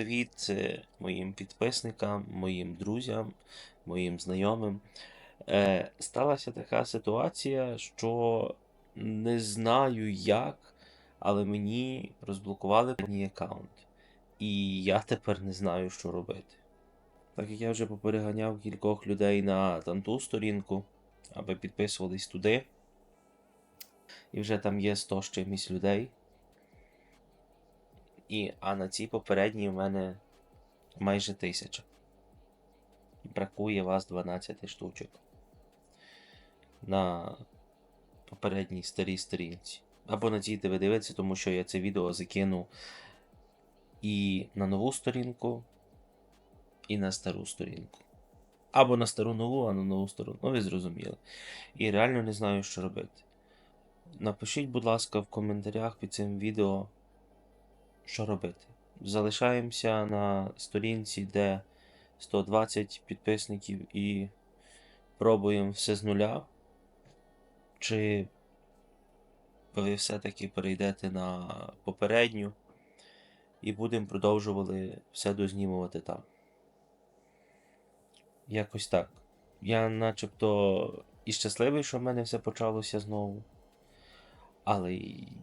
привіт е, моїм підписникам, моїм друзям, моїм знайомим. Е, сталася така ситуація, що не знаю як, але мені розблокували мій аккаунт. І я тепер не знаю, що робити. Так як я вже попереганяв кількох людей на там ту сторінку, аби підписувались туди. І вже там є 100 з чимось людей. І, а на цій попередній в мене майже тисяча. Бракує вас 12 штучок. На попередній старій сторінці. Або на цій, де ви дивитеся, тому що я це відео закину і на нову сторінку, і на стару сторінку. Або на стару нову, а на нову сторону. Ну, ви зрозуміли. І реально не знаю, що робити. Напишіть, будь ласка, в коментарях під цим відео, що робити. Залишаємося на сторінці, де 120 підписників і пробуємо все з нуля. Чи ви все-таки перейдете на попередню і будемо продовжували все дознімувати там. Якось так. Я начебто і щасливий, що в мене все почалося знову. Але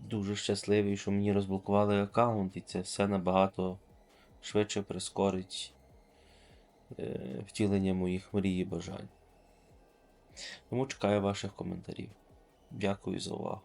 дуже щасливий, що мені розблокували аккаунт, і це все набагато швидше прискорить е, втілення моїх мрій і бажань. Тому чекаю ваших коментарів. Дякую за увагу.